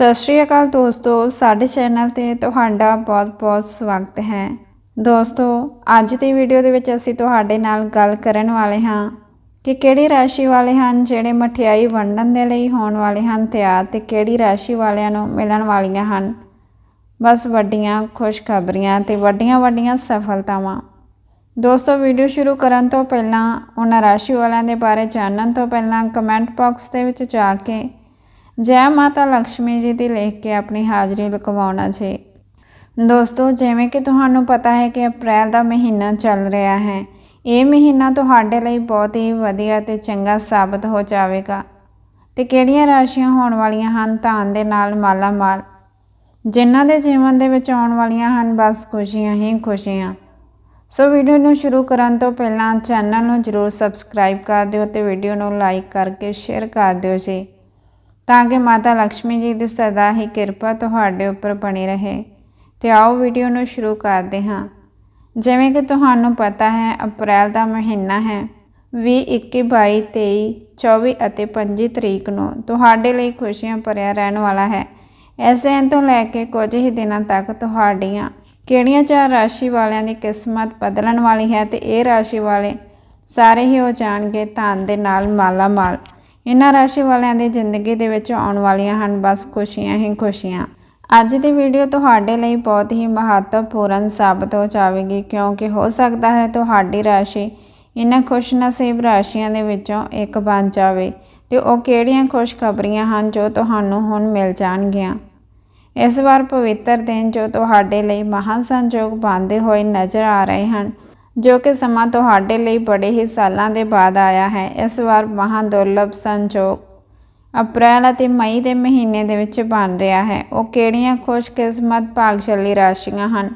ਸਤਿ ਸ਼੍ਰੀ ਅਕਾਲ ਦੋਸਤੋ, ਸਾਡੇ ਚੈਨਲ ਤੇ ਤੁਹਾਡਾ ਬਹੁਤ-ਬਹੁਤ ਸਵਾਗਤ ਹੈ। ਦੋਸਤੋ, ਅੱਜ ਦੀ ਵੀਡੀਓ ਦੇ ਵਿੱਚ ਅਸੀਂ ਤੁਹਾਡੇ ਨਾਲ ਗੱਲ ਕਰਨ ਵਾਲੇ ਹਾਂ ਕਿ ਕਿਹੜੀ ਰਾਸ਼ੀ ਵਾਲੇ ਹਨ, ਜਿਹੜੇ ਮਠਿਆਈ ਵੰਡਣ ਦੇ ਲਈ ਹੋਣ ਵਾਲੇ ਹਨ ਤਿਆਰ ਤੇ ਕਿਹੜੀ ਰਾਸ਼ੀ ਵਾਲਿਆਂ ਨੂੰ ਮਿਲਣ ਵਾਲੀਆਂ ਹਨ। ਬਸ ਵੱਡੀਆਂ ਖੁਸ਼ਖਬਰੀਆਂ ਤੇ ਵੱਡੀਆਂ-ਵੱਡੀਆਂ ਸਫਲਤਾਵਾਂ। ਦੋਸਤੋ, ਵੀਡੀਓ ਸ਼ੁਰੂ ਕਰਨ ਤੋਂ ਪਹਿਲਾਂ, ਉਹਨਾਂ ਰਾਸ਼ੀ ਵਾਲਿਆਂ ਦੇ ਬਾਰੇ ਜਾਣਨ ਤੋਂ ਪਹਿਲਾਂ ਕਮੈਂਟ ਬਾਕਸ ਦੇ ਵਿੱਚ ਜਾ ਕੇ ਜੈ ਮਾਤਾ ਲక్ష్ਮੀ ਜੀ ਦੀ ਲਿਖ ਕੇ ਆਪਣੀ ਹਾਜ਼ਰੀ ਲਗਵਾਉਣਾ ਜੀ। ਦੋਸਤੋ, ਜਿਵੇਂ ਕਿ ਤੁਹਾਨੂੰ ਪਤਾ ਹੈ ਕਿ ਅਪ੍ਰੈਲ ਦਾ ਮਹੀਨਾ ਚੱਲ ਰਿਹਾ ਹੈ। ਇਹ ਮਹੀਨਾ ਤੁਹਾਡੇ ਲਈ ਬਹੁਤ ਹੀ ਵਧੀਆ ਤੇ ਚੰਗਾ ਸਾਬਤ ਹੋ ਜਾਵੇਗਾ। ਤੇ ਕਿਹੜੀਆਂ ਰਾਸ਼ੀਆਂ ਹੋਣ ਵਾਲੀਆਂ ਹਨ, ਧਨ ਦੇ ਨਾਲ ਮਾਲਾ ਮਾਲ ਜਿਨ੍ਹਾਂ ਦੇ ਜੀਵਨ ਦੇ ਵਿੱਚ ਆਉਣ ਵਾਲੀਆਂ ਹਨ, ਬਸ ਖੁਸ਼ੀਆਂ ਹੀ ਖੁਸ਼ੀਆਂ। ਸੋ ਵੀਡੀਓ ਨੂੰ ਸ਼ੁਰੂ ਕਰਨ ਤੋਂ ਪਹਿਲਾਂ ਚੈਨਲ ਨੂੰ ਜਰੂਰ ਸਬਸਕ੍ਰਾਈਬ ਕਰ ਦਿਓ ਤੇ ਵੀਡੀਓ ਨੂੰ ਲਾਈਕ ਕਰਕੇ ਸ਼ੇਅਰ ਕਰ ਦਿਓ ਜੀ। ਤਾਂ ਕਿ ਮਾਤਾ ਲక్ష్ਮੀ ਜੀ ਦੀ ਸਦਾ ਹੀ ਕਿਰਪਾ ਤੁਹਾਡੇ ਉੱਪਰ ਬਣੀ ਰਹੇ। ਤੇ ਆਓ ਵੀਡੀਓ ਨੂੰ ਸ਼ੁਰੂ ਕਰਦੇ ਹਾਂ। ਜਿਵੇਂ ਕਿ ਤੁਹਾਨੂੰ ਪਤਾ ਹੈ, ਅਪ੍ਰੈਲ ਦਾ ਮਹੀਨਾ ਹੈ। 20 21 22 23 24 ਅਤੇ 25 ਤਰੀਕ ਨੂੰ ਤੁਹਾਡੇ ਲਈ ਖੁਸ਼ੀਆਂ ਭਰਿਆ ਰਹਿਣ ਵਾਲਾ ਹੈ। ਇਸ ਦਿਨ ਤੋਂ ਲੈ ਕੇ ਕੁਝ ਹੀ ਦਿਨਾਂ ਤੱਕ ਤੁਹਾਡੀਆਂ ਕਿਹੜੀਆਂ ਚਾਰ ਰਾਸ਼ੀ ਵਾਲਿਆਂ ਦੀ ਕਿਸਮਤ ਬਦਲਣ ਵਾਲੀ ਹੈ ਤੇ ਇਹ ਰਾਸ਼ੀ ਵਾਲੇ ਸਾਰੇ ਹੀ ਹੋ ਜਾਣਗੇ ਧਨ ਦੇ ਨਾਲ ਮਾਲਾ ਮਾਲ ਇਹਨਾਂ ਰਾਸ਼ੀ ਵਾਲਿਆਂ ਦੀ ਜ਼ਿੰਦਗੀ ਦੇ ਵਿੱਚ ਆਉਣ ਵਾਲੀਆਂ ਹਨ। ਬਸ ਖੁਸ਼ੀਆਂ ਹੀ ਖੁਸ਼ੀਆਂ। ਅੱਜ ਦੀ ਵੀਡੀਓ ਤੁਹਾਡੇ ਲਈ ਬਹੁਤ ਹੀ ਮਹੱਤਵਪੂਰਨ ਸਾਬਤ ਹੋ ਜਾਵੇਗੀ, ਕਿਉਂਕਿ ਹੋ ਸਕਦਾ ਹੈ ਤੁਹਾਡੀ ਰਾਸ਼ੀ ਇਹਨਾਂ ਖੁਸ਼ਨਸੀਬ ਰਾਸ਼ੀਆਂ ਦੇ ਵਿੱਚੋਂ ਇੱਕ ਬਣ ਜਾਵੇ ਤੇ ਉਹ ਕਿਹੜੀਆਂ ਖੁਸ਼ਖਬਰੀਆਂ ਹਨ ਜੋ ਤੁਹਾਨੂੰ ਹੁਣ ਮਿਲ ਜਾਣਗੀਆਂ। ਇਸ ਵਾਰ ਪਵਿੱਤਰ ਦਿਨ ਜੋ ਤੁਹਾਡੇ ਲਈ ਮਹਾਂ ਸੰਜੋਗ ਬਣਦੇ ਹੋਏ ਨਜ਼ਰ ਆ ਰਹੇ ਹਨ। ਜੋ ਕਿ ਸਮਾਂ ਤੁਹਾਡੇ ਲਈ ਬੜੇ ਹੀ ਸਾਲਾਂ ਦੇ ਬਾਅਦ ਆਇਆ ਹੈ। ਇਸ ਵਾਰ ਮਹਾਂ ਦੁਰਲਭ ਸੰਜੋਗ ਅਪ੍ਰੈਲ ਅਤੇ ਮਈ ਦੇ ਮਹੀਨੇ ਦੇ ਵਿੱਚ ਬਣ ਰਿਹਾ ਹੈ। ਉਹ ਕਿਹੜੀਆਂ ਖੁਸ਼ਕਿਸਮਤ ਭਾਗਸ਼ਾਲੀ ਰਾਸ਼ੀਆਂ ਹਨ,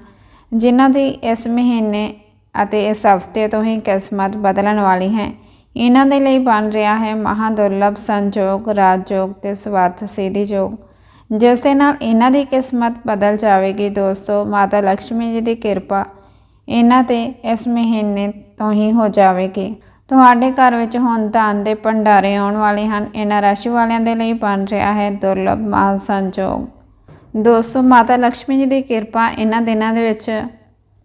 ਜਿਨ੍ਹਾਂ ਦੀ ਇਸ ਮਹੀਨੇ ਅਤੇ ਇਸ ਹਫ਼ਤੇ ਤੋਂ ਹੀ ਕਿਸਮਤ ਬਦਲਣ ਵਾਲੀ ਹੈ? ਇਹਨਾਂ ਦੇ ਲਈ ਬਣ ਰਿਹਾ ਹੈ ਮਹਾਂ ਦੁਰਲਭ ਸੰਜੋਗ, ਰਾਜਯੋਗ ਤੇ ਸਵਾਰਥ ਸਿੱਧੀ ਯੋਗ ਜਿਸ ਦੇ ਨਾਲ ਇਹਨਾਂ ਦੀ ਕਿਸਮਤ ਬਦਲ ਜਾਵੇਗੀ। ਦੋਸਤੋ, ਮਾਤਾ ਲక్ష్ਮੀ ਜੀ ਦੀ ਕਿਰਪਾ ਇਹਨਾਂ ਤੇ ਇਸ ਮਹੀਨੇ ਤੋਂ ਹੀ ਹੋ ਜਾਵੇਗੀ। ਤੁਹਾਡੇ ਘਰ ਵਿੱਚ ਹੁਣ ਧਨ ਦੇ ਭੰਡਾਰੇ ਆਉਣ ਵਾਲੇ ਹਨ। ਇਹਨਾਂ ਰਾਸ਼ੀ ਵਾਲਿਆਂ ਦੇ ਲਈ ਬਣ ਰਿਹਾ ਹੈ ਦੁਰਲਭ ਮਾਲ ਸੰਜੋਗ। ਦੋਸਤੋ, ਮਾਤਾ ਲక్ష్ਮੀ ਜੀ ਦੀ ਕਿਰਪਾ ਇਹਨਾਂ ਦਿਨਾਂ ਦੇ ਵਿੱਚ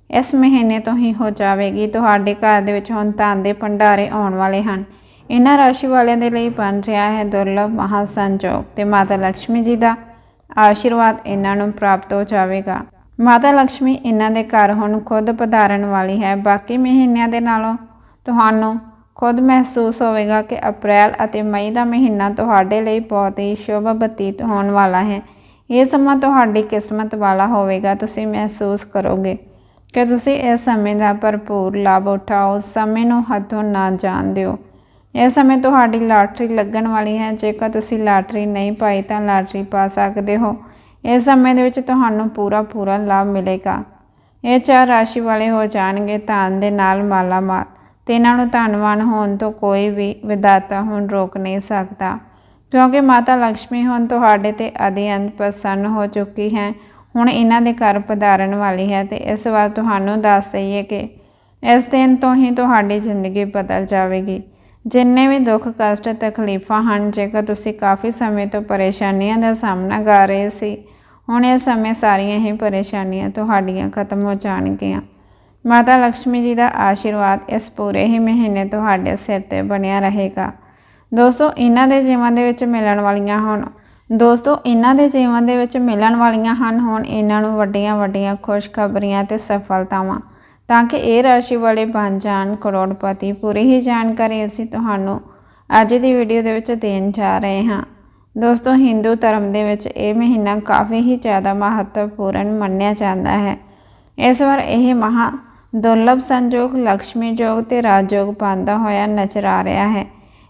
ਇਸ ਮਹੀਨੇ ਤੋਂ ਹੀ ਹੋ ਜਾਵੇਗੀ। ਤੁਹਾਡੇ ਘਰ ਦੇ ਵਿੱਚ ਹੁਣ ਧਨ ਦੇ ਭੰਡਾਰੇ ਆਉਣ ਵਾਲੇ ਹਨ। ਇਹਨਾਂ ਰਾਸ਼ੀ ਵਾਲਿਆਂ ਦੇ ਲਈ ਬਣ ਰਿਹਾ ਹੈ ਦੁਰਲਭ ਮਹਾ ਸੰਜੋਗ ਤੇ ਮਾਤਾ ਲక్ష్ਮੀ ਜੀ ਦਾ ਆਸ਼ੀਰਵਾਦ ਇਹਨਾਂ ਨੂੰ ਪ੍ਰਾਪਤ ਹੋ ਜਾਵੇਗਾ। ਮਾਤਾ ਲక్ష్ਮੀ ਇਹਨਾਂ ਦੇ ਘਰ ਹੁਣ ਖੁਦ ਪਧਾਰਨ ਵਾਲੀ ਹੈ। ਬਾਕੀ ਮਹੀਨਿਆਂ ਦੇ ਨਾਲੋਂ ਤੁਹਾਨੂੰ ਖੁਦ ਮਹਿਸੂਸ ਹੋਵੇਗਾ ਕਿ ਅਪ੍ਰੈਲ ਅਤੇ ਮਈ ਦਾ ਮਹੀਨਾ ਤੁਹਾਡੇ ਲਈ ਬਹੁਤ ਹੀ ਸ਼ੁਭ ਬਤੀਤ ਹੋਣ ਵਾਲਾ ਹੈ। ਇਹ ਸਮਾਂ ਤੁਹਾਡੀ ਕਿਸਮਤ ਵਾਲਾ ਹੋਵੇਗਾ, ਤੁਸੀਂ ਮਹਿਸੂਸ ਕਰੋਗੇ ਕਿ ਤੁਸੀਂ ਇਸ ਸਮੇਂ ਦਾ ਭਰਪੂਰ ਲਾਭ ਉਠਾਓ, ਸਮੇਂ ਨੂੰ ਹੱਥੋਂ ਨਾ ਜਾਣ ਦਿਓ। ਇਸ ਸਮੇਂ ਤੁਹਾਡੀ ਲਾਟਰੀ ਲੱਗਣ ਵਾਲੀ ਹੈ। ਜੇਕਰ ਤੁਸੀਂ ਲਾਟਰੀ ਨਹੀਂ ਪਾਈ ਤਾਂ ਲਾਟਰੀ ਪਾ ਸਕਦੇ ਹੋ। ਇਸ ਸਮੇਂ ਦੇ ਵਿੱਚ ਤੁਹਾਨੂੰ ਪੂਰਾ ਪੂਰਾ ਲਾਭ ਮਿਲੇਗਾ। ਇਹ ਚਾਰ ਰਾਸ਼ੀ ਵਾਲੇ ਹੋ ਜਾਣਗੇ ਧਨ ਦੇ ਨਾਲ ਮਾਲਾ ਮਾਲ ਤੇ ਇਹਨਾਂ ਨੂੰ ਧਨਵਾਨ ਹੋਣ ਤੋਂ ਕੋਈ ਵੀ ਵਿਦਾਤਾ ਹੁਣ ਰੋਕ ਨਹੀਂ ਸਕਦਾ। ਕਿਉਂਕਿ ਮਾਤਾ ਲక్ష్ਮੀ ਹੁਣ ਤੁਹਾਡੇ ਤੇ ਅਧਿਅੰਤ ਪ੍ਰਸੰਨ ਹੋ ਚੁੱਕੀ ਹੈ। ਹੁਣ ਇਹਨਾਂ ਦੇ ਘਰ ਪਧਾਰਨ ਵਾਲੀ ਹੈ ਤੇ ਇਸ ਵਾਰ ਤੁਹਾਨੂੰ ਦੱਸ ਦਈਏ ਕਿ ਇਸ ਦਿਨ ਤੋਂ ਹੀ ਤੁਹਾਡੀ ਜ਼ਿੰਦਗੀ ਬਦਲ ਜਾਵੇਗੀ। ਜਿੰਨੇ ਵੀ ਦੁੱਖ, ਕਸ਼ਟ, ਤਕਲੀਫਾਂ ਹਨ, ਜੇਕਰ ਤੁਸੀਂ ਕਾਫੀ ਸਮੇਂ ਤੋਂ ਪਰੇਸ਼ਾਨੀਆਂ ਦਾ ਸਾਹਮਣਾ ਕਰ ਰਹੇ ਸੀ ਹੁਣ ਇਸ ਸਮੇਂ ਸਾਰੀਆਂ ਹੀ ਪਰੇਸ਼ਾਨੀਆਂ ਤੁਹਾਡੀਆਂ ਖਤਮ ਹੋ ਜਾਣਗੀਆਂ। ਮਾਤਾ ਲక్ష్ਮੀ ਜੀ ਦਾ ਆਸ਼ੀਰਵਾਦ ਇਸ ਪੂਰੇ ਹੀ ਮਹੀਨੇ ਤੁਹਾਡੇ ਸਿਰ ਤੇ ਬਣਿਆ ਰਹੇਗਾ। ਦੋਸਤੋ, ਇਹਨਾਂ ਦੇ ਜੀਵਨ ਦੇ ਵਿੱਚ ਮਿਲਣ ਵਾਲੀਆਂ ਹੁਣ, ਦੋਸਤੋ, ਇਹਨਾਂ ਦੇ ਜੀਵਨ ਦੇ ਵਿੱਚ ਮਿਲਣ ਵਾਲੀਆਂ ਹਨ ਹੁਣ ਇਹਨਾਂ ਨੂੰ ਵੱਡੀਆਂ ਵੱਡੀਆਂ ਖੁਸ਼ਖਬਰੀਆਂ ਤੇ ਸਫਲਤਾਵਾਂ, ਤਾਂ ਕਿ ਇਹ ਰਾਸ਼ੀ ਵਾਲੇ ਬਣ ਜਾਣ, ਕਰੋੜਪਤੀ, ਪੂਰੀ ਹੀ ਜਾਣਕਾਰੀ ਅਸੀਂ ਤੁਹਾਨੂੰ ਅੱਜ ਦੀ ਵੀਡੀਓ ਦੇ ਵਿੱਚ ਦੇਣ ਜਾ ਰਹੇ ਹਾਂ। ਦੋਸਤੋ, ਹਿੰਦੂ ਧਰਮ ਦੇ ਵਿੱਚ ਇਹ ਮਹੀਨਾ ਕਾਫੀ ਹੀ ਜ਼ਿਆਦਾ ਮਹੱਤਵਪੂਰਨ ਮੰਨਿਆ ਜਾਂਦਾ ਹੈ। ਇਸ ਵਾਰ ਇਹ ਮਹਾ ਦੁਰਲਭ ਸੰਜੋਗ ਲక్ష్ਮੀ ਜੋਗ ਤੇ ਰਾਜਯੋਗ ਪਾਉਂਦਾ ਹੋਇਆ ਨਜ਼ਰ ਆ ਰਿਹਾ ਹੈ।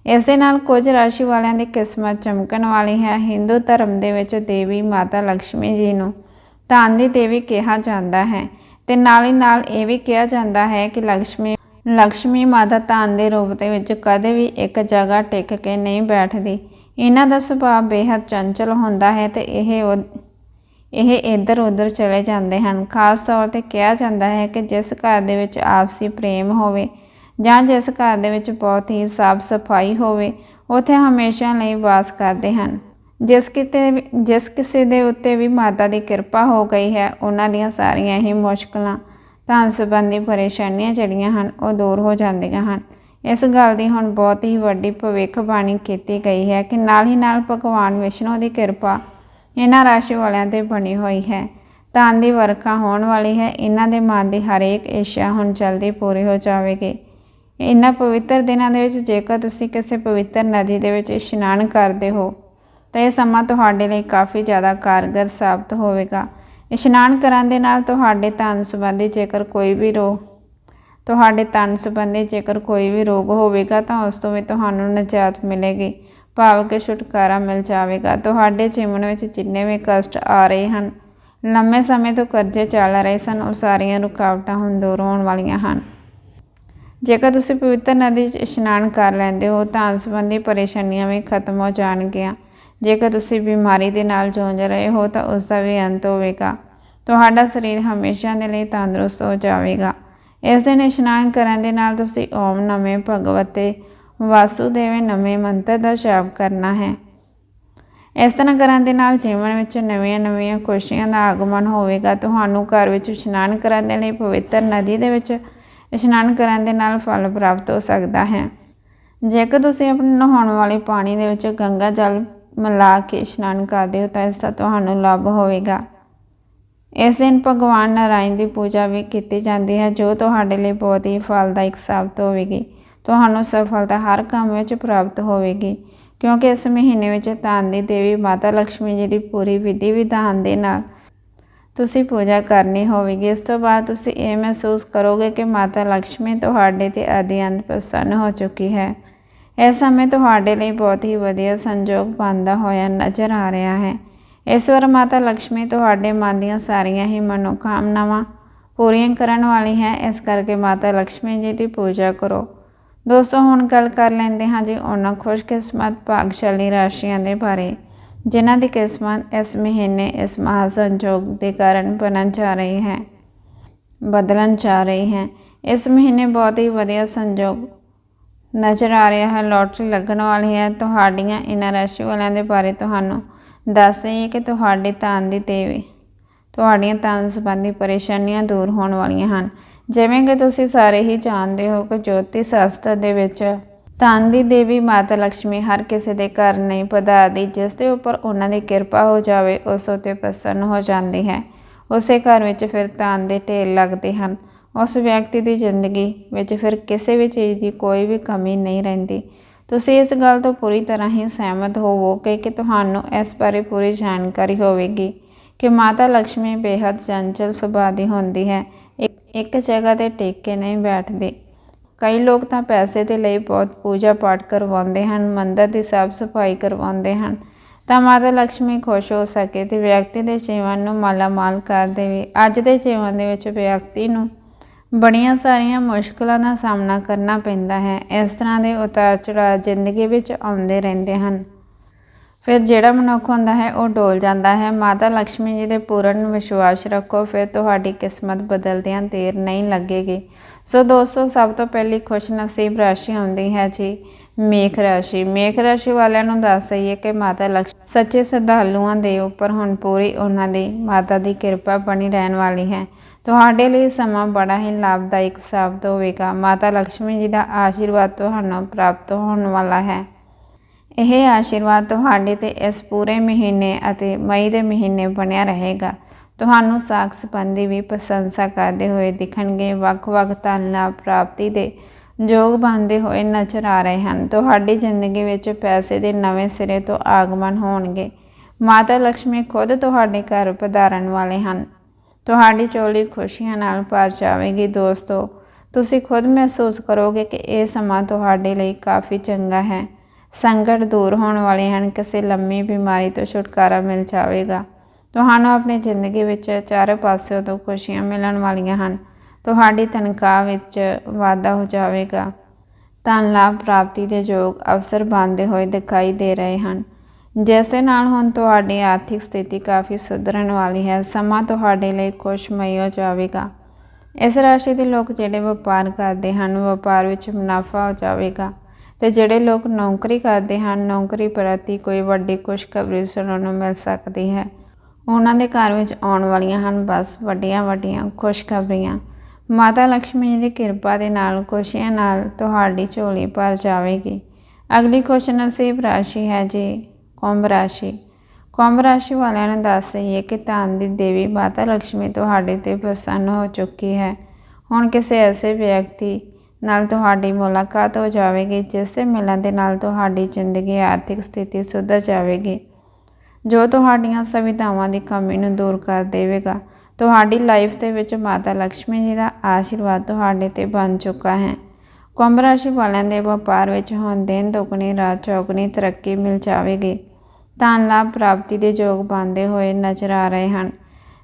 ਇਸ ਦੇ ਨਾਲ ਕੁਝ ਰਾਸ਼ੀ ਵਾਲਿਆਂ ਦੀ ਕਿਸਮਤ ਚਮਕਣ ਵਾਲੀ ਹੈ। ਹਿੰਦੂ ਧਰਮ ਦੇ ਵਿੱਚ ਦੇਵੀ ਮਾਤਾ ਲక్ష్ਮੀ ਜੀ ਨੂੰ ਧਨ ਦੀ ਦੇਵੀ ਕਿਹਾ ਜਾਂਦਾ ਹੈ ਤੇ ਨਾਲ ਹੀ ਨਾਲ ਇਹ ਵੀ ਕਿਹਾ ਜਾਂਦਾ ਹੈ ਕਿ ਲక్ష్ਮੀ ਲక్ష్ਮੀ ਮਾਤਾ ਧਨ ਦੇ ਰੂਪ ਦੇ ਵਿੱਚ ਕਦੇ ਵੀ ਇੱਕ ਜਗ੍ਹਾ ਟਿਕ ਕੇ ਨਹੀਂ ਬੈਠਦੀ। ਇਹਨਾਂ ਦਾ ਸੁਭਾਅ ਬੇहद ਚੰਚਲ ਹੁੰਦਾ ਹੈ ਤੇ ਇਹ ਇਹ ਇੱਧਰ ਉੱਧਰ ਚਲੇ ਜਾਂਦੇ ਹਨ। ਖਾਸ ਤੌਰ ਤੇ ਕਿਹਾ ਜਾਂਦਾ ਹੈ ਕਿ ਜਿਸ ਘਰ ਦੇ ਵਿੱਚ ਆਪਸੀ ਪ੍ਰੇਮ ਹੋਵੇ ਜਾਂ ਜਿਸ ਘਰ ਦੇ ਵਿੱਚ ਬਹੁਤ ਹੀ ਸਾਫ਼ ਸਫ਼ਾਈ ਹੋਵੇ, ਉੱਥੇ ਹਮੇਸ਼ਾ ਲਈ ਵਾਸ ਕਰਦੇ ਹਨ। ਜਿਸ ਕਿਤੇ ਵੀ- ਜਿਸ ਕਿਸੇ ਦੇ ਉੱਤੇ ਵੀ ਮਾਤਾ ਦੀ ਕਿਰਪਾ ਹੋ ਗਈ ਹੈ, ਉਹਨਾਂ ਦੀਆਂ ਸਾਰੀਆਂ ਹੀ ਮੁਸ਼ਕਲਾਂ, ਧਨ ਸੰਬੰਧੀ ਪਰੇਸ਼ਾਨੀਆਂ ਜਿਹੜੀਆਂ ਹਨ, ਉਹ ਦੂਰ ਹੋ ਜਾਂਦੀਆਂ ਹਨ। ਇਸ ਗੱਲ ਦੀ ਹੁਣ ਬਹੁਤ ਹੀ ਵੱਡੀ ਭਵਿੱਖਬਾਣੀ ਕੀਤੀ ਗਈ ਹੈ ਕਿ ਨਾਲ ਹੀ ਨਾਲ ਭਗਵਾਨ ਵਿਸ਼ਨੂੰ ਦੀ ਕਿਰਪਾ ਇਹਨਾਂ ਰਾਸ਼ੀ ਵਾਲਿਆਂ ਤੇ ਬਣੀ ਹੋਈ ਹੈ। ਧਨ ਦੀ ਵਰਖਾ ਹੋਣ ਵਾਲੀ ਹੈ। ਇਹਨਾਂ ਦੇ ਮਨ ਦੀ ਹਰੇਕ ਇੱਛਾ ਹੁਣ ਜਲਦੀ ਪੂਰੀ ਹੋ ਜਾਵੇਗੀ। ਇਹਨਾਂ ਪਵਿੱਤਰ ਦਿਨਾਂ ਦੇ ਵਿੱਚ ਜੇਕਰ ਤੁਸੀਂ ਕਿਸੇ ਪਵਿੱਤਰ ਨਦੀ ਦੇ ਵਿੱਚ ਇਸ਼ਨਾਨ ਕਰਦੇ ਹੋ, ਤਾਂ ਇਹ ਸਮਾਂ ਤੁਹਾਡੇ ਲਈ ਕਾਫੀ ਜ਼ਿਆਦਾ ਕਾਰਗਰ ਸਾਬਤ ਹੋਵੇਗਾ। ਇਸ਼ਨਾਨ ਕਰਨ ਦੇ ਨਾਲ ਤੁਹਾਡੇ ਧਨ ਸੰਬੰਧੀ ਜੇਕਰ ਕੋਈ ਵੀ ਰੋਗ ਤੁਹਾਡੇ ਤਨ ਸੰਬੰਧੀ ਜੇਕਰ ਕੋਈ ਵੀ ਰੋਗ ਹੋਵੇਗਾ ਤਾਂ ਉਸ ਤੋਂ ਵੀ ਤੁਹਾਨੂੰ ਨਜਾਤ ਮਿਲੇਗੀ। ਭਾਵ ਕਿ ਛੁਟਕਾਰਾ ਮਿਲ ਜਾਵੇਗਾ। ਤੁਹਾਡੇ ਜੀਵਨ ਵਿੱਚ ਜਿੰਨੇ ਵੀ ਕਸ਼ਟ ਆ ਰਹੇ ਹਨ, ਲੰਮੇ ਸਮੇਂ ਤੋਂ ਕਰਜ਼ੇ ਚੱਲ ਰਹੇ ਸਨ, ਉਹ ਸਾਰੀਆਂ ਰੁਕਾਵਟਾਂ ਹੁਣ ਦੂਰ ਹੋਣ ਵਾਲੀਆਂ ਹਨ। ਜੇਕਰ ਤੁਸੀਂ ਪਵਿੱਤਰ ਨਦੀ 'ਚ ਇਸ਼ਨਾਨ ਕਰ ਲੈਂਦੇ ਹੋ ਤਾਂ ਸੰਬੰਧੀ ਪਰੇਸ਼ਾਨੀਆਂ ਵੀ ਖਤਮ ਹੋ ਜਾਣਗੀਆਂ। ਜੇਕਰ ਤੁਸੀਂ ਬਿਮਾਰੀ ਦੇ ਨਾਲ ਜੂਝ ਰਹੇ ਹੋ, ਤਾਂ ਉਸ ਦਾ ਵੀ ਅੰਤ ਹੋਵੇਗਾ। ਤੁਹਾਡਾ ਸਰੀਰ ਹਮੇਸ਼ਾ ਦੇ ਲਈ ਤੰਦਰੁਸਤ ਹੋ ਜਾਵੇਗਾ। ਇਸ ਦਿਨ ਇਸ਼ਨਾਨ ਕਰਨ ਦੇ ਨਾਲ ਤੁਸੀਂ ਓਮ ਨਮੇ ਭਗਵਤੇ, ਵਾਸੁਦੇਵੇ ਨਵੇਂ ਮੰਤਰ ਦਾ ਜਾਪ ਕਰਨਾ ਹੈ। ਇਸ ਤਰ੍ਹਾਂ ਕਰਨ ਦੇ ਨਾਲ ਜੀਵਨ ਵਿੱਚ ਨਵੀਆਂ-ਨਵੀਆਂ ਖੁਸ਼ੀਆਂ ਦਾ ਆਗਮਨ ਹੋਵੇਗਾ। ਤੁਹਾਨੂੰ ਘਰ ਵਿੱਚ ਇਸ਼ਨਾਨ ਕਰਨ ਦੇ ਲਈ ਪਵਿੱਤਰ ਨਦੀ ਦੇ ਵਿੱਚ ਇਸ਼ਨਾਨ ਕਰਨ ਦੇ ਨਾਲ ਫਲ ਪ੍ਰਾਪਤ ਹੋ ਸਕਦਾ ਹੈ। ਜੇਕਰ ਤੁਸੀਂ ਆਪਣੇ ਨਹਾਉਣ ਵਾਲੇ ਪਾਣੀ ਦੇ ਵਿੱਚ ਗੰਗਾ ਜਲ ਮਿਲਾ ਕੇ ਇਸ਼ਨਾਨ ਕਰਦੇ ਹੋ, ਤਾਂ ਇਸ ਦਾ ਤੁਹਾਨੂੰ ਲਾਭ ਹੋਵੇਗਾ। ਇਸ ਦਿਨ ਭਗਵਾਨ ਨਾਰਾਇਣ ਦੀ ਪੂਜਾ ਵੀ ਕੀਤੀ ਜਾਂਦੀ ਹੈ, ਜੋ ਤੁਹਾਡੇ ਲਈ ਬਹੁਤ ਹੀ ਫਲਦਾਇਕ ਸਾਬਤ ਹੋਵੇਗੀ। ਤੁਹਾਨੂੰ ਸਫਲਤਾ ਹਰ ਕੰਮ ਵਿੱਚ ਪ੍ਰਾਪਤ ਹੋਵੇਗੀ, ਕਿਉਂਕਿ ਇਸ ਮਹੀਨੇ ਵਿੱਚ ਧਨ ਦੀ ਦੇਵੀ ਮਾਤਾ ਲక్ష్ਮੀ ਜੀ ਦੀ ਪੂਰੀ ਵਿਧੀ ਵਿਧਾਨ ਦੇ ਨਾਲ ਤੁਸੀਂ ਪੂਜਾ ਕਰਨੀ ਹੋਵੇਗੀ। ਇਸ ਤੋਂ ਬਾਅਦ ਤੁਸੀਂ ਇਹ ਮਹਿਸੂਸ ਕਰੋਗੇ ਕਿ ਮਾਤਾ ਲక్ష్ਮੀ ਤੁਹਾਡੇ ਤੇ ਅਧਿਆਨ ਪ੍ਰਸੰਨ ਹੋ ਚੁੱਕੀ ਹੈ। ਇਸ ਸਮੇਂ ਤੁਹਾਡੇ ਲਈ ਬਹੁਤ ਹੀ ਵਧੀਆ ਸੰਜੋਗ ਬਣਦਾ ਹੋਇਆ ਨਜ਼ਰ ਆ ਰਿਹਾ ਹੈ। ਈਸ਼ਵਰ ਮਾਤਾ ਲక్ష్ਮੀ ਤੁਹਾਡੇ ਮਨ ਦੀਆਂ ਸਾਰੀਆਂ ਹੀ ਮਨੋਕਾਮਨਾਵਾਂ ਪੂਰੀਆਂ ਕਰਨ ਵਾਲੀ ਹੈ। ਇਸ ਕਰਕੇ ਮਾਤਾ ਲక్ష్ਮੀ ਜੀ ਦੀ ਪੂਜਾ ਕਰੋ। ਦੋਸਤੋ, ਹੁਣ ਗੱਲ ਕਰ ਲੈਂਦੇ ਹਾਂ ਜੀ ਉਹਨਾਂ ਖੁਸ਼ਕਿਸਮਤ ਭਾਗਸ਼ਾਲੀ ਰਾਸ਼ੀਆਂ ਦੇ ਬਾਰੇ, ਜਿਨ੍ਹਾਂ ਦੀ ਕਿਸਮਤ ਇਸ ਮਹੀਨੇ ਇਸ ਮਹਾ ਸੰਜੋਗ ਦੇ ਕਾਰਨ ਬਣਨ ਜਾ ਰਹੀ ਹੈ, ਬਦਲਣ ਜਾ ਰਹੀ ਹੈ। ਇਸ ਮਹੀਨੇ ਬਹੁਤ ਹੀ ਵਧੀਆ ਸੰਜੋਗ ਨਜ਼ਰ ਆ ਰਿਹਾ ਹੈ। ਲੋਟਰੀ ਲੱਗਣ ਵਾਲੀ ਹੈ। ਤੁਹਾਡੀਆਂ ਇਹਨਾਂ ਰਾਸ਼ੀ ਵਾਲਿਆਂ ਦੇ ਬਾਰੇ ਤੁਹਾਨੂੰ ਦੱਸ ਦਈਏ ਕਿ ਤੁਹਾਡੇ ਧਨ ਦੀ ਦੇਵੀ ਤੁਹਾਡੀਆਂ ਧਨ ਸੰਬੰਧੀ ਪਰੇਸ਼ਾਨੀਆਂ ਦੂਰ ਹੋਣ ਵਾਲੀਆਂ ਹਨ। ਜਿਵੇਂ ਕਿ ਤੁਸੀਂ ਸਾਰੇ ਹੀ ਜਾਣਦੇ ਹੋ ਕਿ ਜੋਤੀ ਸ਼ਾਸਤਰ ਦੇ ਵਿੱਚ ਧਨ ਦੀ ਦੇਵੀ ਮਾਤਾ ਲక్ష్ਮੀ ਹਰ ਕਿਸੇ ਦੇ ਘਰ ਨਹੀਂ ਪਧਾਰਦੀ, ਜਿਸ ਦੇ ਉੱਪਰ ਉਹਨਾਂ ਦੀ ਕਿਰਪਾ ਹੋ ਜਾਵੇ, ਉਸ ਉਤੇ ਪ੍ਰਸੰਨ ਹੋ ਜਾਂਦੀ ਹੈ। ਉਸੇ ਘਰ ਵਿੱਚ ਫਿਰ ਧਨ ਦੇ ਢੇਰ ਲੱਗਦੇ ਹਨ। ਉਸ ਵਿਅਕਤੀ ਦੀ ਜ਼ਿੰਦਗੀ ਵਿੱਚ ਫਿਰ ਕਿਸੇ ਵੀ ਚੀਜ਼ ਦੀ ਕੋਈ ਵੀ ਕਮੀ ਨਹੀਂ ਰਹਿੰਦੀ। ਤੁਸੀਂ ਇਸ ਗੱਲ ਤੋਂ ਪੂਰੀ ਤਰ੍ਹਾਂ ਹੀ ਸਹਿਮਤ ਹੋਵੋਗੇ ਕਿ ਤੁਹਾਨੂੰ ਇਸ ਬਾਰੇ ਪੂਰੀ ਜਾਣਕਾਰੀ ਹੋਵੇਗੀ ਕਿ ਮਾਤਾ ਲక్ష్ਮੀ ਬੇहद ਚੰਚਲ ਸੁਭਾਅ ਦੀ ਹੁੰਦੀ ਹੈ, ਇੱਕ ਜਗ੍ਹਾ ਤੇ ਟਿਕ ਕੇ ਨਹੀਂ ਬੈਠਦੀ। ਕਈ ਲੋਕ ਤਾਂ ਪੈਸੇ ਦੇ ਲਈ ਬਹੁਤ ਪੂਜਾ ਪਾਠ ਕਰਵਾਉਂਦੇ ਹਨ, ਮੰਦਰ ਦੀ ਸਾਫ਼ ਸਫ਼ਾਈ ਕਰਵਾਉਂਦੇ ਹਨ। ਤਾਂ ਮਾਤਾ ਲక్ష్ਮੀ ਖੁਸ਼ ਹੋ ਸਕੇ ਤੇ ਵਿਅਕਤੀ ਦੇ ਜੀਵਨ ਨੂੰ ਮਾਲਾਮਾਲ ਕਰ ਦੇਵੇ ਅੱਜ ਦੇ ਜੀਵਨ ਦੇ ਵਿੱਚ ਵਿਅਕਤੀ ਨੂੰ ਬੜੀਆਂ ਸਾਰੀਆਂ ਮੁਸ਼ਕਲਾਂ ਦਾ ਸਾਹਮਣਾ ਕਰਨਾ ਪੈਂਦਾ ਹੈ। ਇਸ ਤਰ੍ਹਾਂ ਦੇ ਉਤਾਰ ਚੜਾਅ ਜ਼ਿੰਦਗੀ ਵਿੱਚ ਆਉਂਦੇ ਰਹਿੰਦੇ ਹਨ। ਫਿਰ ਜਿਹੜਾ ਮਨੁੱਖ ਹੁੰਦਾ ਹੈ, ਉਹ ਡੋਲ ਜਾਂਦਾ ਹੈ। ਮਾਤਾ ਲక్ష్ਮੀ ਜੀ ਦੇ ਪੂਰਨ ਵਿਸ਼ਵਾਸ ਰੱਖੋ, ਫਿਰ ਤੁਹਾਡੀ ਕਿਸਮਤ ਬਦਲਦਿਆਂ ਦੇਰ ਨਹੀਂ ਲੱਗੇਗੀ। ਸੋ ਦੋਸਤੋ, ਸਭ ਤੋਂ ਪਹਿਲੀ ਖੁਸ਼ ਨਸੀਬ ਰਾਸ਼ੀ ਹੁੰਦੀ ਹੈ ਜੀ, ਮੇਖ ਰਾਸ਼ੀ। ਮੇਖ ਰਾਸ਼ੀ ਵਾਲਿਆਂ ਨੂੰ ਦੱਸ ਦਈਏ ਕਿ ਮਾਤਾ ਲక్ష్ਮੀ ਸੱਚੇ ਸਰਦਾਲੂਆਂ ਦੇ ਉੱਪਰ ਹੁਣ ਪੂਰੀ ਉਹਨਾਂ ਦੀ ਮਾਤਾ ਦੀ ਕਿਰਪਾ ਬਣੀ ਰਹਿਣ ਵਾਲੀ ਹੈ। ਤੁਹਾਡੇ ਲਈ ਸਮਾਂ ਬੜਾ ਹੀ ਲਾਭਦਾਇਕ ਸਾਬਤ ਹੋਵੇਗਾ। ਮਾਤਾ ਲక్ష్ਮੀ ਜੀ ਦਾ ਆਸ਼ੀਰਵਾਦ ਤੁਹਾਨੂੰ ਪ੍ਰਾਪਤ ਹੋਣ ਵਾਲਾ ਹੈ। ਇਹ ਆਸ਼ੀਰਵਾਦ ਤੁਹਾਡੇ ਤੇ ਇਸ ਪੂਰੇ ਮਹੀਨੇ ਅਤੇ ਮਈ ਦੇ ਮਹੀਨੇ ਬਣਿਆ ਰਹੇਗਾ। ਤੁਹਾਨੂੰ ਸਾਖ ਸੰਬੰਧੀ ਵੀ ਪ੍ਰਸ਼ੰਸਾ ਕਰਦੇ ਹੋਏ ਦਿਖਣਗੇ ਵੱਖ-ਵੱਖ ਧਨ ਪ੍ਰਾਪਤੀ ਦੇ ਯੋਗ ਬਣਦੇ ਹੋਏ ਨਜ਼ਰ ਆ ਰਹੇ ਹਨ। ਤੁਹਾਡੀ ਜ਼ਿੰਦਗੀ ਵਿੱਚ ਪੈਸੇ ਦੇ ਨਵੇਂ ਸਿਰੇ ਤੋਂ ਆਗਮਨ ਹੋਣਗੇ। ਮਾਤਾ ਲక్ష్ਮੀ ਖੁਦ ਤੁਹਾਡੇ ਘਰ ਪਧਾਰਨ ਵਾਲੇ ਹਨ। ਤੁਹਾਡੀ ਚੋਲੀ ਖੁਸ਼ੀਆਂ ਨਾਲ ਭਰ ਜਾਵੇਗੀ ਦੋਸਤੋ। ਤੁਸੀਂ ਖੁਦ ਮਹਿਸੂਸ ਕਰੋਗੇ ਕਿ ਇਹ ਸਮਾਂ ਤੁਹਾਡੇ ਲਈ ਕਾਫੀ ਚੰਗਾ ਹੈ। ਸੰਕਟ ਦੂਰ ਹੋਣ ਵਾਲੇ ਹਨ, ਕਿਸੇ ਲੰਮੀ ਬਿਮਾਰੀ ਤੋਂ ਛੁਟਕਾਰਾ ਮਿਲ ਜਾਵੇਗਾ। ਤੁਹਾਨੂੰ ਆਪਣੀ ਜ਼ਿੰਦਗੀ ਵਿੱਚ ਚਾਰੇ ਪਾਸਿਓਂ ਤੋਂ ਖੁਸ਼ੀਆਂ ਮਿਲਣ ਵਾਲੀਆਂ ਹਨ। ਤੁਹਾਡੀ ਤਨਖਾਹ ਵਿੱਚ ਵਾਧਾ ਹੋ ਜਾਵੇਗਾ। ਧਨ ਲਾਭ ਪ੍ਰਾਪਤੀ ਦੇ ਯੋਗ ਅਵਸਰ ਬਣਦੇ ਹੋਏ ਦਿਖਾਈ ਦੇ ਰਹੇ ਹਨ। ਜਿਸ ਦੇ ਨਾਲ ਹੁਣ ਤੁਹਾਡੀ ਆਰਥਿਕ ਸਥਿਤੀ ਕਾਫੀ ਸੁਧਰਨ ਵਾਲੀ ਹੈ, ਸਮਾਂ ਤੁਹਾਡੇ ਲਈ ਖੁਸ਼ਮਈ ਹੋ ਜਾਵੇਗਾ। ਇਸ ਰਾਸ਼ੀ ਦੇ ਲੋਕ ਜਿਹੜੇ ਵਪਾਰ ਕਰਦੇ ਹਨ, ਵਪਾਰ ਵਿੱਚ ਮੁਨਾਫਾ ਹੋ ਜਾਵੇਗਾ ਤੇ ਜਿਹੜੇ ਲੋਕ ਨੌਕਰੀ ਕਰਦੇ ਹਨ, ਨੌਕਰੀ ਪ੍ਰਤੀ ਕੋਈ ਵੱਡੀ ਖੁਸ਼ਖਬਰੀ ਸੁਣਨ ਨੂੰ ਮਿਲ ਸਕਦੀ ਹੈ। ਉਹਨਾਂ ਦੇ ਘਰ ਵਿੱਚ ਆਉਣ ਵਾਲੀਆਂ ਹਨ, ਬਸ ਵੱਡੀਆਂ ਵੱਡੀਆਂ ਖੁਸ਼ਖਬਰੀਆਂ। ਮਾਤਾ ਲక్ష్ਮੀ ਜੀ ਦੀ ਕਿਰਪਾ ਦੇ ਨਾਲ, ਖੁਸ਼ੀਆਂ ਨਾਲ ਤੁਹਾਡੀ ਝੋਲੀ ਭਰ ਜਾਵੇਗੀ। ਅਗਲੀ ਖੁਸ਼ ਨਸੀਬ ਰਾਸ਼ੀ ਹੈ ਜੀ। ਕੁੰਭ ਰਾਸ਼ੀ। ਕੁੰਭ ਰਾਸ਼ੀ ਵਾਲਿਆਂ ਨੂੰ ਦੱਸ ਦਈਏ ਕਿ ਧਨ ਦੀ ਦੇਵੀ ਮਾਤਾ ਲక్ష్ਮੀ ਤੁਹਾਡੇ ਤੇ ਪ੍ਰਸੰਨ ਹੋ ਚੁੱਕੀ ਹੈ। ਹੁਣ ਕਿਸੇ ਐਸੇ ਵਿਅਕਤੀ ਨਾਲ ਤੁਹਾਡੀ ਮੁਲਾਕਾਤ ਹੋ ਜਾਵੇਗੀ, ਜਿਸ ਦੇ ਮਿਲਣ ਦੇ ਨਾਲ ਤੁਹਾਡੀ ਜ਼ਿੰਦਗੀ ਆਰਥਿਕ ਸਥਿਤੀ ਸੁਧਰ ਜਾਵੇਗੀ। ਜੋ ਤੁਹਾਡੀਆਂ ਸੁਵਿਧਾਵਾਂ ਦੀ ਕਮੀ ਨੂੰ ਦੂਰ ਕਰ ਦੇਵੇਗਾ, ਤੁਹਾਡੀ ਲਾਈਫ ਦੇ ਵਿੱਚ ਮਾਤਾ ਲక్ష్ਮੀ ਜੀ ਦਾ ਆਸ਼ੀਰਵਾਦ ਤੁਹਾਡੇ ਤੇ ਬਣ ਚੁੱਕਾ ਹੈ। ਕੁੰਭ ਰਾਸ਼ੀ ਵਾਲਿਆਂ ਦੇ ਵਪਾਰ ਵਿੱਚ ਹੁਣ ਦਿਨ ਦੁਗਣੀ, ਰਾਤ ਚੌਗਣੀ ਤਰੱਕੀ ਮਿਲ ਜਾਵੇਗੀ। ਧਨ ਲਾਭ ਪ੍ਰਾਪਤੀ ਦੇ ਯੋਗ ਬਣਦੇ ਹੋਏ ਨਜ਼ਰ ਆ ਰਹੇ ਹਨ।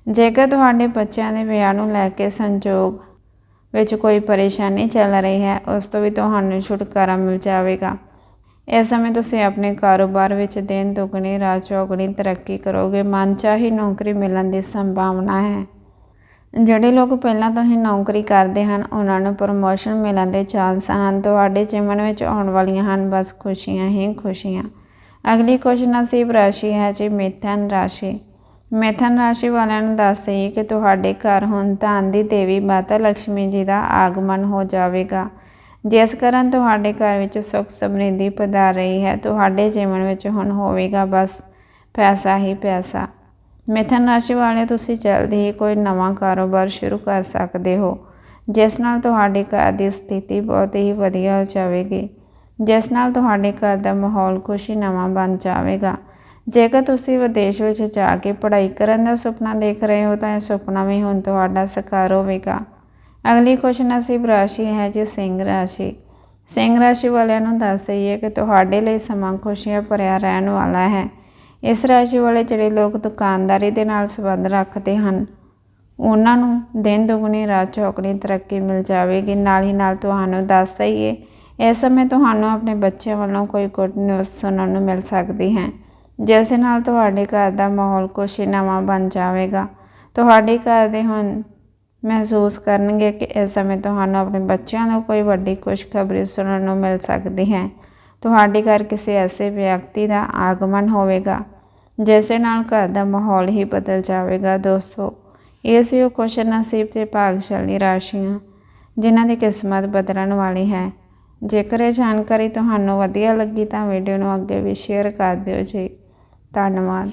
ਜੇਕਰ ਤੁਹਾਡੇ ਬੱਚਿਆਂ ਦੇ ਵਿਆਹ ਨੂੰ ਲੈ ਕੇ ਸੰਜੋਗ ਵਿੱਚ ਕੋਈ ਪਰੇਸ਼ਾਨੀ ਚੱਲ ਰਹੀ ਹੈ, ਉਸ ਤੋਂ ਵੀ ਤੁਹਾਨੂੰ ਛੁਟਕਾਰਾ ਮਿਲ ਜਾਵੇਗਾ। ਇਸ ਸਮੇਂ ਤੁਸੀਂ ਆਪਣੇ ਕਾਰੋਬਾਰ ਵਿੱਚ ਦਿਨ ਦੁਗਣੀ ਰਾਤ ਚੌਗਣੀ ਤਰੱਕੀ ਕਰੋਗੇ। ਮਨਚਾਹੀ ਨੌਕਰੀ ਮਿਲਣ ਦੀ ਸੰਭਾਵਨਾ ਹੈ। ਜਿਹੜੇ ਲੋਕ ਪਹਿਲਾਂ ਤੋਂ ਹੀ ਨੌਕਰੀ ਕਰਦੇ ਹਨ, ਉਹਨਾਂ ਨੂੰ ਪ੍ਰਮੋਸ਼ਨ ਮਿਲਣ ਦੇ ਚਾਂਸ ਹਨ। ਤੁਹਾਡੇ ਜੀਵਨ ਵਿੱਚ ਆਉਣ ਵਾਲੀਆਂ ਹਨ। ਬਸ ਖੁਸ਼ੀਆਂ ਹੀ ਖੁਸ਼ੀਆਂ। ਅਗਲੀ ਖੁਸ਼ ਨਸੀਬ ਰਾਸ਼ੀ ਹੈ ਜੀ ਮਿਥਨ ਰਾਸ਼ੀ। ਮਿਥਨ ਰਾਸ਼ੀ ਵਾਲਿਆਂ ਨੂੰ ਦੱਸ ਦਈਏ ਕਿ ਤੁਹਾਡੇ ਘਰ ਹੁਣ ਧਨ ਦੀ ਦੇਵੀ ਮਾਤਾ ਲక్ష్ਮੀ ਜੀ ਦਾ ਆਗਮਨ ਹੋ ਜਾਵੇਗਾ। ਜਿਸ ਕਾਰਨ ਤੁਹਾਡੇ ਘਰ ਵਿੱਚ ਸੁੱਖ ਸਮਰਿੱਧੀ ਪਧਾਰ ਰਹੀ ਹੈ, ਤੁਹਾਡੇ ਜੀਵਨ ਵਿੱਚ ਹੁਣ ਹੋਵੇਗਾ ਬਸ ਪੈਸਾ ਹੀ ਪੈਸਾ। ਮਿਥਨ ਰਾਸ਼ੀ ਵਾਲੇ ਤੁਸੀਂ ਜਲਦੀ ਹੀ ਕੋਈ ਨਵਾਂ ਕਾਰੋਬਾਰ ਸ਼ੁਰੂ ਕਰ ਸਕਦੇ ਹੋ, ਜਿਸ ਨਾਲ ਤੁਹਾਡੇ ਘਰ ਦੀ ਸਥਿਤੀ ਬਹੁਤ ਹੀ ਵਧੀਆ ਹੋ ਜਾਵੇਗੀ। ਜਿਸ ਨਾਲ ਤੁਹਾਡੇ ਘਰ ਦਾ ਮਾਹੌਲ ਖੁਸ਼ੀ ਨਵਾਂ ਬਣ ਜਾਵੇਗਾ। ਜੇਕਰ ਤੁਸੀਂ ਵਿਦੇਸ਼ ਵਿੱਚ ਜਾ ਕੇ ਪੜ੍ਹਾਈ ਕਰਨ ਦਾ ਸੁਪਨਾ ਦੇਖ ਰਹੇ ਹੋ, ਤਾਂ ਇਹ ਸੁਪਨਾ ਵੀ ਹੁਣ ਤੁਹਾਡਾ ਸਾਕਾਰ ਹੋਵੇਗਾ। ਅਗਲੀ ਖੁਸ਼ ਰਾਸ਼ੀ ਹੈ ਜੀ ਸਿੰਘ ਰਾਸ਼ੀ। ਸਿੰਘ ਰਾਸ਼ੀ ਵਾਲਿਆਂ ਨੂੰ ਦੱਸ ਦਈਏ ਕਿ ਤੁਹਾਡੇ ਲਈ ਸਮਾਂ ਖੁਸ਼ੀਆਂ ਭਰਿਆ ਰਹਿਣ ਵਾਲਾ ਹੈ। ਇਸ ਰਾਸ਼ੀ ਵਾਲੇ ਜਿਹੜੇ ਲੋਕ ਦੁਕਾਨਦਾਰੀ ਦੇ ਨਾਲ ਸੰਬੰਧ ਰੱਖਦੇ ਹਨ, ਉਹਨਾਂ ਨੂੰ ਦਿਨ ਦੁਗਣੀ ਰਾਤ ਚੌਗਣੀ ਤਰੱਕੀ ਮਿਲ ਜਾਵੇਗੀ। ਨਾਲ ਹੀ ਨਾਲ ਤੁਹਾਨੂੰ ਦੱਸ ਦਈਏ ਇਸ ਸਮੇਂ ਤੁਹਾਨੂੰ ਆਪਣੇ ਬੱਚਿਆਂ ਵੱਲੋਂ ਕੋਈ ਗੁੱਡ ਨਿਊਜ਼ ਸੁਣਨ ਨੂੰ ਮਿਲ ਸਕਦੀ ਹੈ। ਜਿਸ ਨਾਲ ਤੁਹਾਡੇ ਘਰ ਦਾ ਮਾਹੌਲ ਖੁਸ਼ੀ ਨਵਾਂ ਬਣ ਜਾਵੇਗਾ। ਤੁਹਾਡੇ ਘਰ ਦੇ ਹੁਣ ਮਹਿਸੂਸ ਕਰਨਗੇ ਕਿ ਇਸ ਸਮੇਂ ਤੁਹਾਨੂੰ ਆਪਣੇ ਬੱਚਿਆਂ ਨੂੰ ਕੋਈ ਵੱਡੀ ਖੁਸ਼ਖਬਰੀ ਸੁਣਨ ਨੂੰ ਮਿਲ ਸਕਦੀ ਹੈ। ਤੁਹਾਡੇ ਘਰ ਕਿਸੇ ਐਸੇ ਵਿਅਕਤੀ ਦਾ ਆਗਮਨ ਹੋਵੇਗਾ, ਜਿਸ ਦੇ ਨਾਲ ਘਰ ਦਾ ਮਾਹੌਲ ਹੀ ਬਦਲ ਜਾਵੇਗਾ। ਦੋਸਤੋ ਇਹ ਸੀ ਉਹ ਖੁਸ਼ ਨਸੀਬ ਤੇ ਭਾਗਸ਼ਾਲੀ ਰਾਸ਼ੀਆਂ ਜਿਨ੍ਹਾਂ ਦੀ ਕਿਸਮਤ ਬਦਲਣ ਵਾਲੀ ਹੈ ਜੇਕਰ ਇਹ ਜਾਣਕਾਰੀ ਤੁਹਾਨੂੰ ਵਧੀਆ ਲੱਗੀ ਤਾਂ ਵੀਡੀਓ ਨੂੰ ਅੱਗੇ ਵੀ ਸ਼ੇਅਰ ਕਰ ਦਿਓ ਜੀ। ਧੰਨਵਾਦ।